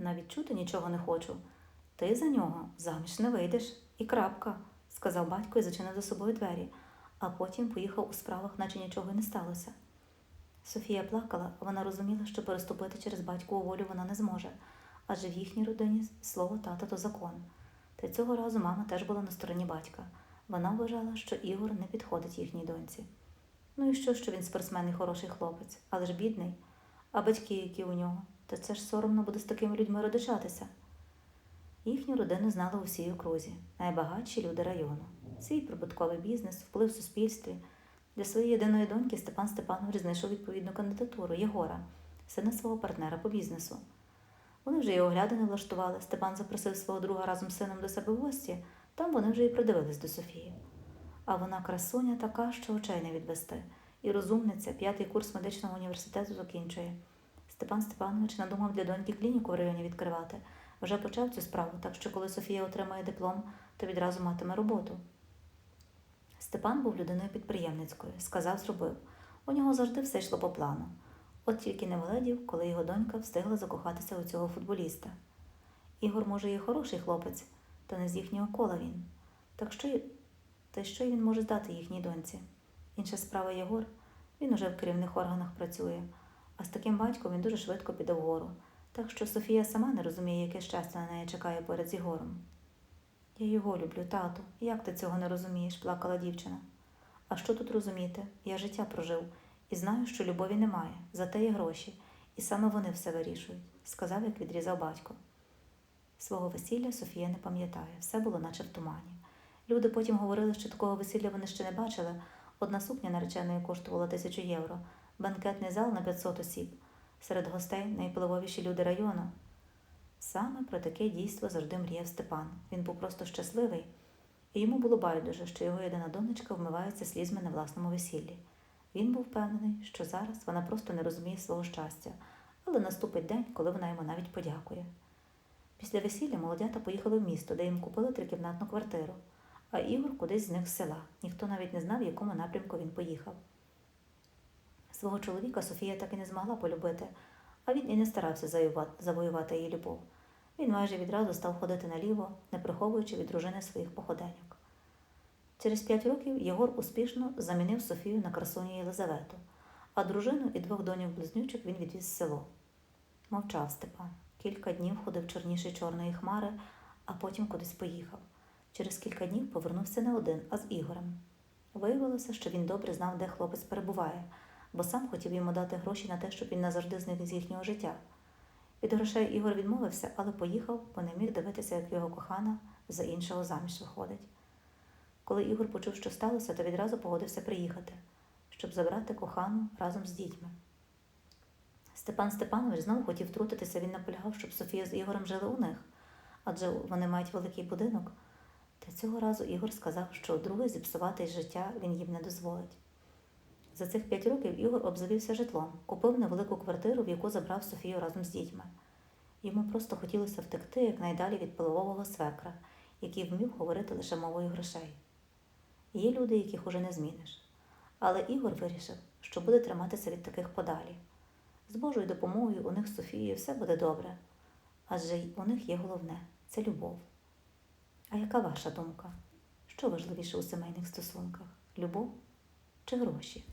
навіть чути нічого не хочу. Ти за нього заміж не вийдеш і крапка, сказав батько і зачинив за собою двері, а потім поїхав у справах, наче нічого й не сталося. Софія плакала, вона розуміла, що переступити через батькову волю вона не зможе, адже в їхній родині слово тата то закон. Та цього разу мама теж була на стороні батька. Вона вважала, що Ігор не підходить їхній доньці. Ну і що, що він спортсмен і хороший хлопець, але ж бідний. А батьки, які у нього, то це ж соромно буде з такими людьми родичатися. Їхню родину знали у всій окрузі, найбагатші люди району. Свій прибутковий бізнес, вплив в суспільстві. Для своєї єдиної доньки Степан Степанович знайшов відповідну кандидатуру Єгора, сина свого партнера по бізнесу. Вони вже й оглядини влаштували. Степан запросив свого друга разом з сином до себе в гості, там вони вже й придивились до Софії. А вона красуня така, що очей не відвести, і розумниця, п'ятий курс медичного університету закінчує. Степан Степанович надумав для доньки клініку в районі відкривати. Вже почав цю справу, так що коли Софія отримає диплом, то відразу матиме роботу. Степан був людиною підприємницькою, сказав, зробив. У нього завжди все йшло по плану. От тільки не воледів, коли його донька встигла закохатися у цього футболіста. Ігор, може, і хороший хлопець, та не з їхнього кола він. Так що та що він може здати їхній доньці? Інша справа Єгор, він уже в керівних органах працює, а з таким батьком він дуже швидко піде вгору. Так що Софія сама не розуміє, яке щастя на неї чекає поряд з Єгором. Я його люблю, тату. Як ти цього не розумієш? плакала дівчина. А що тут розуміти? Я життя прожив і знаю, що любові немає, зате є гроші, і саме вони все вирішують, сказав, як відрізав батько. Свого весілля Софія не пам'ятає, все було наче в тумані. Люди потім говорили, що такого весілля вони ще не бачили. Одна сукня нареченої коштувала тисячу євро, банкетний зал на 500 осіб. Серед гостей найвпливовіші люди району. Саме про таке дійство завжди мріяв Степан. Він був просто щасливий, і йому було байдуже, що його єдина донечка вмивається слізьми на власному весіллі. Він був впевнений, що зараз вона просто не розуміє свого щастя, але наступить день, коли вона йому навіть подякує. Після весілля молодята поїхали в місто, де їм купили трикімнатну квартиру, а Ігор кудись з них з села. Ніхто навіть не знав, в якому напрямку він поїхав. Свого чоловіка Софія так і не змогла полюбити, а він і не старався завоювати її любов. Він майже відразу став ходити наліво, не приховуючи від дружини своїх походеньок. Через п'ять років Єгор успішно замінив Софію на красуню Єлизавету, а дружину і двох доньок близнючок він відвіз в село. Мовчав Степан. Кілька днів ходив чорніший чорної хмари, а потім кудись поїхав. Через кілька днів повернувся не один, а з Ігорем. Виявилося, що він добре знав, де хлопець перебуває, бо сам хотів йому дати гроші на те, щоб він назавжди зник з їхнього життя. Від грошей Ігор відмовився, але поїхав, бо не міг дивитися, як його кохана за іншого заміж виходить. Коли Ігор почув, що сталося, то відразу погодився приїхати, щоб забрати кохану разом з дітьми. Степан Степанович знову хотів втрутитися, він наполягав, щоб Софія з Ігорем жили у них, адже вони мають великий будинок. Та цього разу Ігор сказав, що другий зіпсувати життя він їм не дозволить. За цих п'ять років Ігор обзавівся житлом, купив невелику квартиру, в яку забрав Софію разом з дітьми. Йому просто хотілося втекти якнайдалі від пилового свекра, який вмів говорити лише мовою грошей. Є люди, яких уже не зміниш. Але Ігор вирішив, що буде триматися від таких подалі. З Божою допомогою у них з Софією все буде добре, адже у них є головне це любов. А яка ваша думка? Що важливіше у сімейних стосунках? Любов чи гроші?